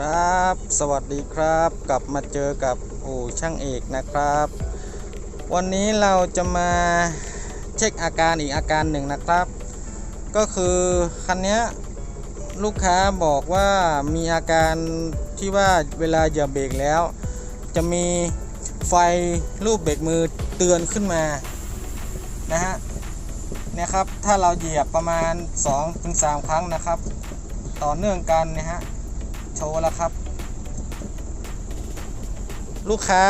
ครับ สวัสดีครับ กลับมาเจอกับโอ้ช่างเอกนะครับ วันนี้เราจะมาเช็คอาการอีกอาการหนึ่งนะครับ ก็คือคันนี้ลูกค้าบอกว่ามีอาการที่ว่าเวลาเหยียบเบรกแล้ว จะมีไฟรูปเบรกมือเตือนขึ้นมานะฮะนี่ยครับถ้าเราเหยียบประมาณ2-3ครั้งนะครับ ต่อเนื่องกันนะฮะ โชว์แล้วครับ ลูกค้า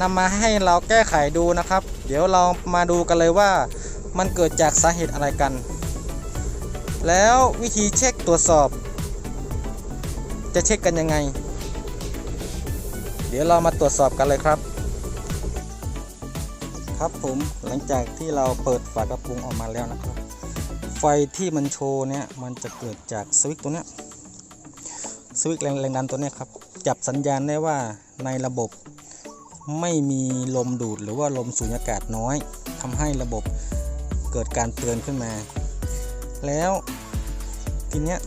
นำมาให้เราแก้ไขดูนะครับ เดี๋ยวเรามาดูกันเลยว่ามันเกิดจากสาเหตุอะไรกัน แล้ววิธีเช็คตรวจสอบ จะเช็คกันยังไง เดี๋ยวเรามาตรวจสอบกันเลยครับ ครับผมหลังจากที่เราเปิดฝากระโปรงออกมาแล้วนะครับ ไฟที่มันโชว์เนี่ยมันจะเกิดจากสวิตช์ตัวเนี้ย สวิตช์แรงแรงดันตัวนี้ครับ จับสัญญาณได้ว่าในระบบไม่มีลมดูดหรือว่าลมสูญญากาศน้อยทำให้ระบบเกิดการเตือนขึ้นมา แล้วทีเนี้ย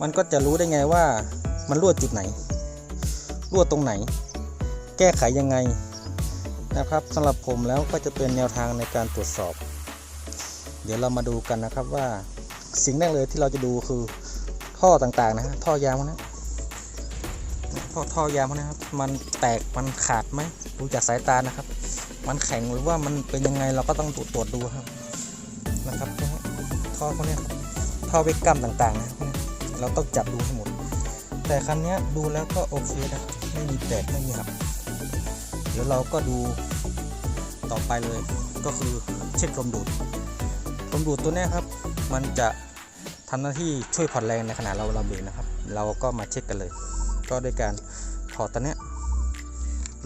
มันก็จะรู้ได้ไงว่ามันรั่วจุดไหน รั่วตรงไหน แก้ไขยังไงนะครับสำหรับผมแล้วก็จะเป็นแนวทางในการตรวจสอบ เดี๋ยวเรามาดูกันนะครับว่าสิ่งแรกเลยที่เราจะดูคือ ท่อต่างๆนะฮะท่อยางพวนี้ท่อท่อยางพวนี้ครับ มันแตกมันขาดไหมดูจากสายตานะครับ มันแข็งหรือว่ามันเป็นยังไงเราก็ต้องตรวจตรวจดูครับนะครับท่อพวกนี้ท่อเวกกัมต่างๆนะเราต้องจับดูให้หมด แต่คันนี้ดูแล้วก็โอเคนะไม่มีแตกไม่มีหักเดี๋ยวเราก็ดูต่อไปเลยก็คือเช็คลมดูดลมดูดตัวนี้ครับ มันจะ ทำหน้าที่ช่วยผ่อนแรงในขณะเราเราเบรกนะครับ เราก็มาเช็คกันเลย ก็ด้วยการถอดตัวเนี้ย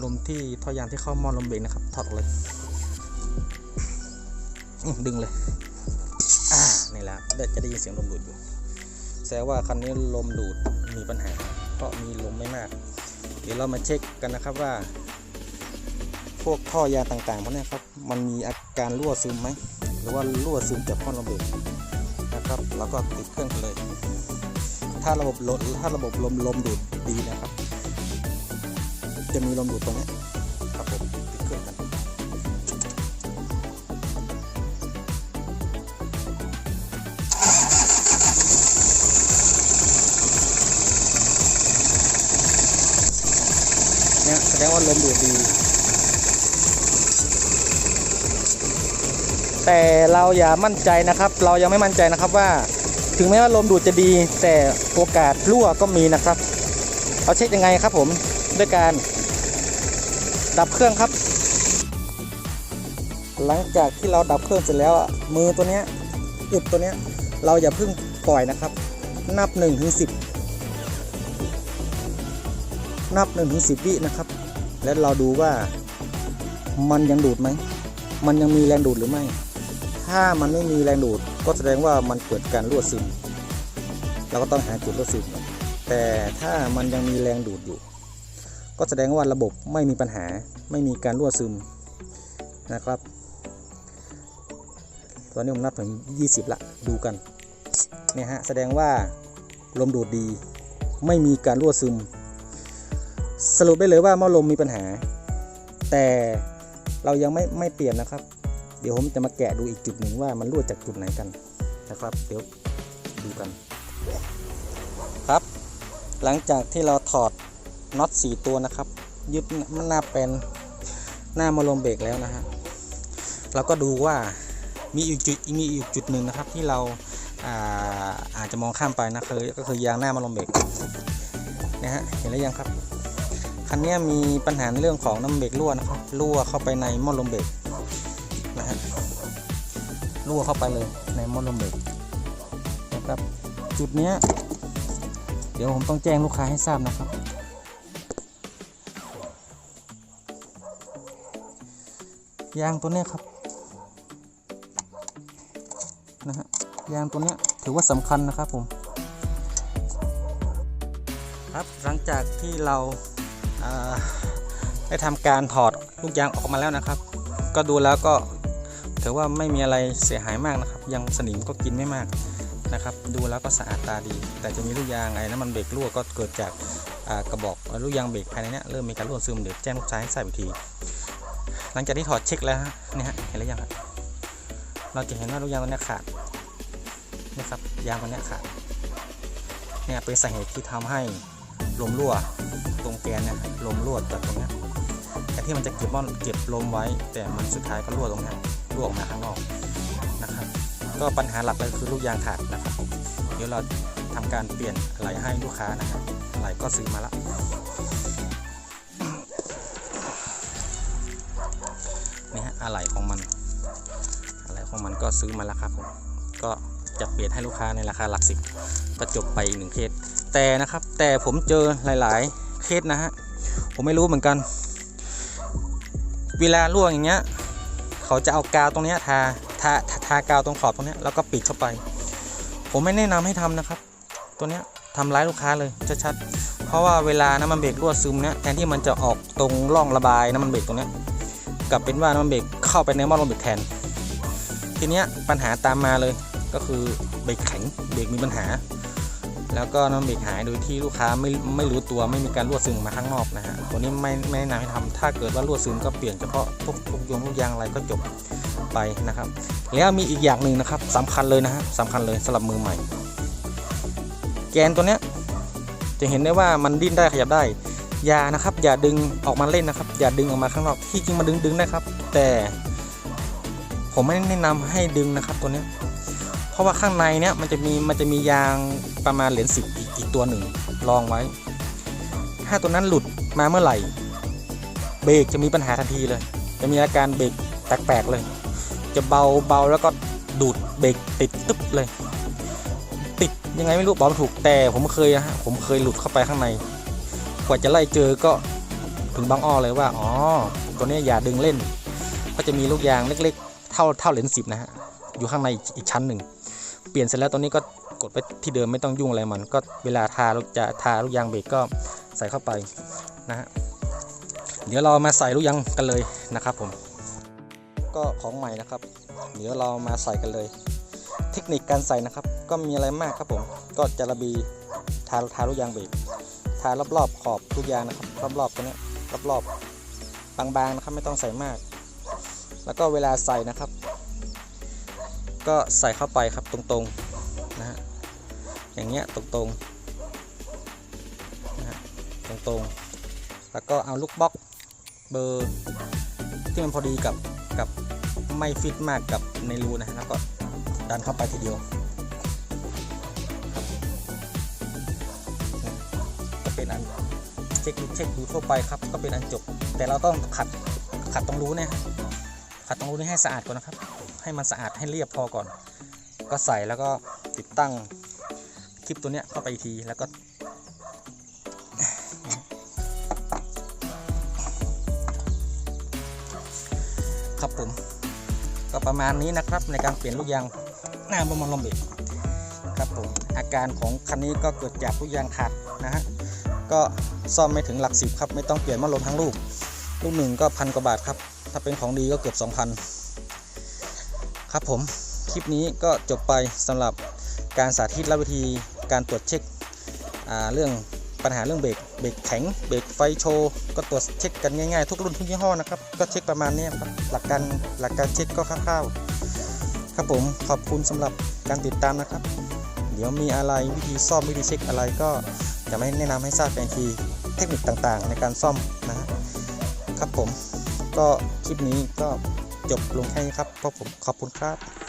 ลมที่ท่อยางที่เข้าม้อลมเบรกนะครับถอดเลยดึงเลยอ่านี่แหละได้จะได้ยินเสียงลมดูดอยู่แสดงว่าคันนี้ลมดูดมีปัญหาเพราะมีลมไม่มาก เดี๋ยวเรามาเช็คกันนะครับว่า พวกท่อยางต่างๆพวกนี้ครับมันมีอาการรั่วซึมไหมหรือว่ารั่วซึมจากหม้อลมเบรก นะครับแล้วก็ติดเครื่องไปเลย ถ้าระบบลมถ้าระบบลมลมดูดดีนะครับ จะมีลมดูดตรงนี้ครับผมติดเครื่องกันเนี่ยแสดงว่าลมดูดดี แต่เราอย่ามั่นใจนะครับ เรายังไม่มั่นใจนะครับว่า ถึงแม้ว่าลมดูดจะดี แต่โอกาสรั่วก็มีนะครับ เราเช็คยังไงครับผมด้วยการดับเครื่องครับ หลังจากที่เราดับเครื่องเสร็จแล้วมือตัวเนี้ยอุดตัวเนี้ยเราอย่าเพิ่งปล่อยนะครับ นับ1นถึงสินับ1นถึงสิวินะครับ แล้วเราดูว่ามันยังดูดไหม มันยังมีแรงดูดหรือไม่ ถ้ามันไม่มีแรงดูดก็แสดงว่ามันเกิดการรั่วซึม เราก็ต้องหาจุดรั่วซึม แต่ถ้ามันยังมีแรงดูดอยู่ ก็แสดงว่าระบบไม่มีปัญหาไม่มีการรั่วซึมนะครับ ตอนนี้ผมนับถึง 20 ละ ดูกันเนี่ยฮะแสดงว่าลมดูดดี ไม่มีการรั่วซึม สรุปได้เลยว่าหม้อลมมีปัญหา แต่เรายังไม่ไม่เปลี่ยนนะครับ เดี๋ยวผมจะมาแกะดูอีกจุดหนึ่งว่ามันรั่วจากจุดไหนกันนะครับ เดี๋ยวดูกัน ครับ หลังจากที่เราถอดน็อต4ตัวนะครับ ยึดหน้าเป็นหน้ามาลมเบรกแล้วนะฮะเราก็ดูว่ามีอีกจุดมีอีกจุดหนึ่งนะครับที่เราอาอาจจะมองข้ามไปนะคือก็คือยางหน้ามาลมเบรกนะฮะเห็นแล้วยังครับคันนี้มีปัญหาเรื่องของน้ำเบรกรั่วนะครับรั่วเข้าไปในม้อลมเบรก นะฮะรั่วเข้าไปเลยในม้อลมเบรกนะครับ จุดเนี้ย เดี๋ยวผมต้องแจ้งลูกค้าให้ทราบนะครับ ยางตัวเนี้ยครับนะฮะยางตัวเนี้ยถือว่าสำคัญนะครับผม ครับหลังจากที่เราาได้ทำการถอดลูกยางออกมาแล้วนะครับ ก็ดูแล้วก็ ถือว่าไม่มีอะไรเสียหายมากนะครับ ยังสนิมก็กินไม่มากนะครับ ดูแล้วก็สะอาดตาดี แต่จะมีลูกยางไอ้น้ำมันเบรกรั่วก็เกิดจากกระบอกลูกยางเบรกภายในเนี้ยเริ่มมีการรั่วซึมเดี๋ยวแจ้งลูกค้าให้ทราบอีกที หลังจากที่ถอดเช็คแล้วฮะเนี่ยฮะเห็นหรือยังครับเราจะเห็นว่าลูกยางตัวเนี้ยขาดนะครับยางตัวเนี้ยขาดเนี่ยเป็นสาเหตุที่ทำให้ลมรั่วตรงแกนเนี่ยลมรั่วจากตรงเนี้ยแทนที่มันจะเก็บว่าเก็บลมไว้ แต่มันสุดท้ายก็รั่วตรงนี้ ยรั่วออกมาข้างนอกนะครับ ก็ปัญหาหลักเลยคือลูกยางขาดนะครับ เดี๋ยวเราทำการเปลี่ยนไหลให้ลูกค้านะครับไหลก็ซื้อมาแล้วนี่ฮะอะไหล่ของมันอะไหล่ของมันก็ซื้อมาแล้วครับผมก็จะเปลี่ยนให้ลูกค้าในราคาหลักสิบก็จบไปอีกหนึ่งเคสแต่นะครับแต่ผมเจอหลาย ๆ เคสนะฮะผมไม่รู้เหมือนกัน เวลาร่วงอย่างเงี้ย เขาจะเอากาวตรงนี้ทาทาทากาวตรงขอบตรงนี้แล้วก็ปิดเข้าไป ผมไม่แนะนำให้ทำนะครับ ตัวนี้ยทำร้ายลูกค้าเลยชัดๆเพราะว่าเวลาน้ำมันเบรกรั่วซึมเนี้ยแทนที่มันจะออกตรงร่องระบายน้ำมันเบรกตรงนี้กลับเป็นว่าน้ำมันเบรกเข้าไปในหม้อลมเบรกแทน ทีนี้ปัญหาตามมาเลยก็คือเบรกแข็งเบรกมีปัญหา แล้วก็น้ำมันเบรกหายโดยที่ลูกค้าไม่ไม่รู้ตัวไม่มีการรั่วซึมมาข้างนอกนะฮะตัวนี้ไม่ไม่แนะนำให้ทำถ้าเกิดว่ารั่วซึมก็เปลี่ยนเฉพาะพวกพวกยงลูกยางอะไรก็จบไปนะครับ แล้วมีอีกอย่างหนึ่งนะครับสำคัญเลยนะฮะสำคัญเลยสำหรับมือใหม่ แกนตัวเนี้ยจะเห็นได้ว่ามันดิ้นได้ขยับได้อย่านะครับ อย่าดึงออกมาเล่นนะครับ อย่าดึงออกมาข้างนอกที่จริงมาดึงดึงได้ครับ แต่ผมไม่แนะนำให้ดึงนะครับตัวเนี้ย ราะว่าข้างในเนี้ยมันจะมีมันจะมียางประมาณเหรียญสิบอีกอีกตัวหนึ่งรองไว้ ถ้าตัวนั้นหลุดมาเมื่อไหร่ เบรกจะมีปัญหาทันทีเลย จะมีอาการเบรกแปลกๆเลย จะเบาเบาแล้วก็ดูดเบรกติดตึ๊บเลย ติดยังไงไม่รู้บอกไม่ถูกแต่ผมเคยอะฮะผมเคยหลุดเข้าไปข้างใน กว่าจะไล่เจอก็ถึงบางอ้อเลยว่าอ๋อตัวเนี้ยอย่าดึงเล่น ก็จะมีลูกยางเล็กๆ เท่าเท่าเหรียญสิบนะฮะ อยู่ข้างในอีกชั้นหนึ่ง เปลี่ยนเสร็จแล้วตัวนี้ก็กดไปที่เดิมไม่ต้องยุ่งอะไรมันก็เวลาทาลูกจะทาลูกยางเบรกก็ใส่เข้าไปนะฮะเดี๋ยวเรามาใส่ลูกยางกันเลยนะครับผม ก็ของใหม่นะครับ เดี๋ยวเรามาใส่กันเลย เทคนิคการใส่นะครับ ก็มีอะไรมากครับผม ก็จะระบีทาทาลูกยางเบรกทารอบๆขอบลูกยางนะครับรอบๆตัวเนี้รอบๆบางๆนะครับไม่ต้องใส่มาก แล้วก็เวลาใส่นะครับ ก็ใส่เข้าไปครับตรงๆนะฮะอย่างเงี้ยตรงๆนะฮะตรงๆ แล้วก็เอาลูกบล็อกเบอร์ที่มันพอดีกับกับไม่ฟิตมากกับในรูนะแล้วก็ดันเข้าไปทีเดียวก็เป็นอันเช็คดูเช็คดูทั่วไปครับก็เป็นอันจบ แต่เราต้องขัดขัดตรงรูเนี่ยขัดตรงรูนี้ให้สะอาดก่อนนะครับ ให้มันสะอาดให้เรียบพอก่อน ก็ใส่แล้วก็ติดตั้งคลิปตัวเนี้ยเข้าไปอีกทีแล้วก็ครับผมก็ประมาณนี้นะครับในการเปลี่ยนลูกยางหน้าบอมลมเบกครับผมอาการของคันนี้ก็เกิดจากลูกยางขาดนะฮะก็ซ่อมไม่ถึงหลักสิบครับไม่ต้องเปลี่ยนมอลมทั้งลูก ลูกหนึ่งก็พันกว่าบาทครับ ถ้าเป็นของดีก็เกือบ 2,000 ครับผมคลิปนี้ก็จบไปสำหรับการสาธิตและวิธีการตรวจเช็คเรื่องปัญหาเรื่องเบรกเบรกแข็งเบรกไฟโชว์ก็ตรวจเช็คกันง่ายๆ ทุกรุ่นทุกยี่ห้อนะครับ ก็เช็คประมาณนี้ครับหลักการหลักการเช็คก็คร่าวๆครับผมขอบคุณสำหรับการติดตามนะครับ เดี๋ยวมีอะไรวิธีซ่อมวิธีเช็คอะไรก็จะไม่แนะนำให้ทราบเป็นทีเทคนิคต่างๆ ในการซ่อมนะครับผมก็คลิปนี้ก็ จบลงแค่นี้ครับเพราะผมขอบคุณครับ